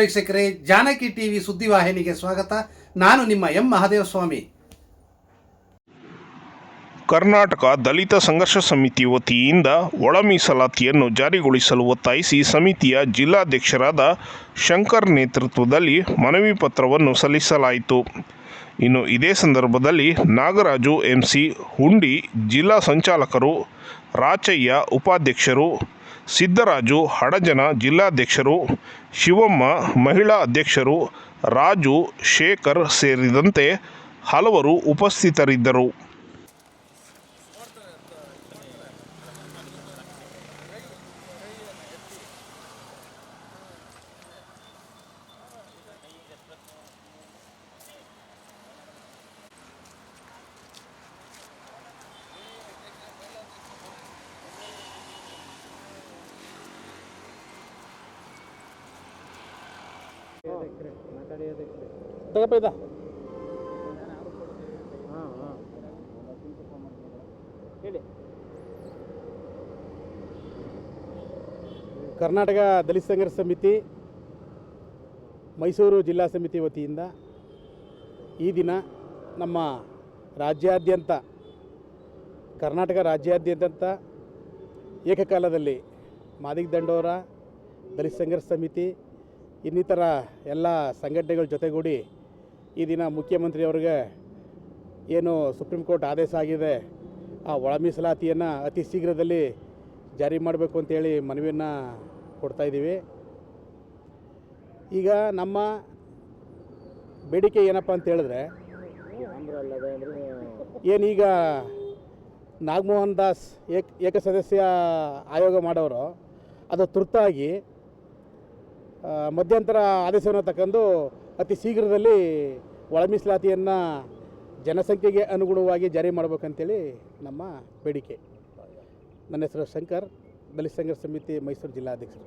ವೀಕ್ಷಕರೇ, ಜಾನಕಿ ಟಿವಿ ಸುದ್ದಿವಾಹಿನಿಗೆ ಸ್ವಾಗತ. ನಾನು ನಿಮ್ಮ ಎಂ ಮಹಾದೇವ ಸ್ವಾಮಿ ಕರ್ನಾಟಕ ದಲಿತ ಸಂಘರ್ಷ ಸಮಿತಿ ವತಿಯಿಂದ ಒಳ ಮೀಸಲಾತಿಯನ್ನು ಜಾರಿಗೊಳಿಸಲು ಒತ್ತಾಯಿಸಿ ಸಮಿತಿಯ ಜಿಲ್ಲಾಧ್ಯಕ್ಷರಾದ ಶಂಕರ್ ನೇತೃತ್ವದಲ್ಲಿ ಮನವಿ ಪತ್ರವನ್ನು ಸಲ್ಲಿಸಲಾಯಿತು. ಇನ್ನು ಇದೇ ಸಂದರ್ಭದಲ್ಲಿ ನಾಗರಾಜು ಎಂಸಿ ಹುಂಡಿ ಜಿಲ್ಲಾ ಸಂಚಾಲಕರು ರಾಚಯ್ಯ ಉಪಾಧ್ಯಕ್ಷರು ಸಿದ್ದರಾಜು ಹಡಜನ ಜಿಲ್ಲಾಧ್ಯಕ್ಷರು ಶಿವಮ್ಮ ಮಹಿಳಾ ಅಧ್ಯಕ್ಷರು ರಾಜು ಶೇಖರ್ ಸೇರಿದಂತೆ ಹಲವರು ಉಪಸ್ಥಿತರಿದ್ದರು. ತಗಪ್ಪ ಇದ. ಕರ್ನಾಟಕ ದಲಿತ ಸಂಘರ್ಷ ಸಮಿತಿ ಮೈಸೂರು ಜಿಲ್ಲಾ ಸಮಿತಿ ವತಿಯಿಂದ ಈ ದಿನ ನಮ್ಮ ರಾಜ್ಯಾದ್ಯಂತ ಕರ್ನಾಟಕ ರಾಜ್ಯಾದ್ಯಂತ ಏಕಕಾಲದಲ್ಲಿ ಮಾದಿಗ ದಂಡೋರ ದಲಿತ ಸಂಘರ್ಷ ಸಮಿತಿ ಇನ್ನಿತರ ಎಲ್ಲ ಸಂಘಟನೆಗಳ ಜೊತೆಗೂಡಿ ಈ ದಿನ ಮುಖ್ಯಮಂತ್ರಿಯವ್ರಿಗೆ ಏನು ಸುಪ್ರೀಂ ಕೋರ್ಟ್ ಆದೇಶ ಆಗಿದೆ, ಆ ಒಳ ಮೀಸಲಾತಿಯನ್ನು ಅತಿ ಶೀಘ್ರದಲ್ಲಿ ಜಾರಿ ಮಾಡಬೇಕು ಅಂತೇಳಿ ಮನವಿಯನ್ನು ಕೊಡ್ತಾ ಇದ್ದೀವಿ. ಈಗ ನಮ್ಮ ಬೇಡಿಕೆ ಏನಪ್ಪ ಅಂತ ಹೇಳಿದ್ರೆ, ಏನೀಗ ನಾಗಮೋಹನ್ ದಾಸ್ ಏಕ, ಏಕಸದಸ್ಯ ಆಯೋಗ ಮಾಡೋರು, ಅದು ತುರ್ತಾಗಿ ಮಧ್ಯಂತರ ಆದೇಶವನ್ನು ತಕ್ಕಂದು ಅತಿ ಶೀಘ್ರದಲ್ಲಿ ಒಳ ಮೀಸಲಾತಿಯನ್ನು ಜನಸಂಖ್ಯೆಗೆ ಅನುಗುಣವಾಗಿ ಜಾರಿ ಮಾಡಬೇಕಂತೇಳಿ ನಮ್ಮ ಬೇಡಿಕೆ. ನನ್ನ ಹೆಸರು ಶಂಕರ್, ದಲಿತ ಸಂಘರ್ಷ ಸಮಿತಿ ಮೈಸೂರು ಜಿಲ್ಲಾಧ್ಯಕ್ಷರು.